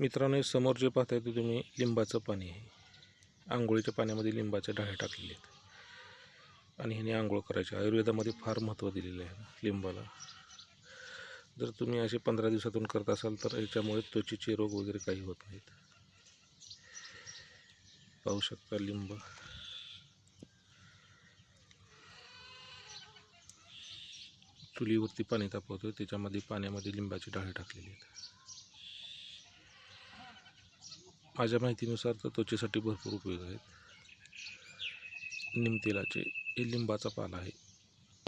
मित्रांनो समोर जे पाहताय ते तुम्ही लिंबाचं पाणी आहे. आंघोळीच्या पाण्यामध्ये लिंबाचे डाळे टाकलेले आहेत. आणि ह्याने आंघोळ करायची. आयुर्वेदामध्ये फार महत्त्व दिलेलं आहे लिंबाला. जर तुम्ही असे पंधरा दिवसातून करत असाल तर याच्यामुळे त्वचेचे रोग वगैरे काही होत नाहीत. पाहू शकता लिंब. चुलीवरती पाणी तापवतोय. त्याच्यामध्ये पाण्यामध्ये लिंबाची डाळे टाकलेली आहेत. माझ्या माहितीनुसार तर त्वचेसाठी भरपूर उपयोग आहेत. निमतेलाचे हे लिंबाचा पाला आहे.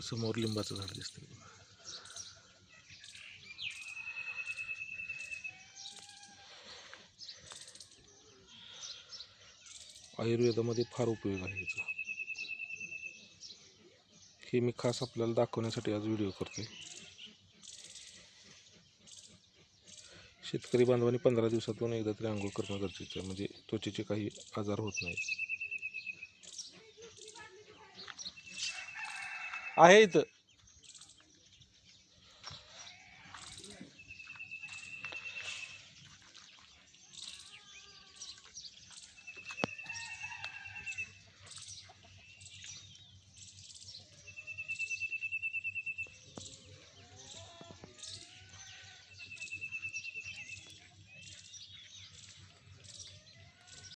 समोर लिंबाचं झाड दिसते आयुर्वेदामध्ये फार उपयोग आहे याचा. हे मी खास आपल्याला दाखवण्यासाठी आज व्हिडिओ करतोय. शेतकरी बांधवांनी पंधरा दिवसातून एकदा तरी आंघोळ करणं गरजेचं आहे. म्हणजे त्वचेचे काही आजार होत नाहीत. आहे इथं.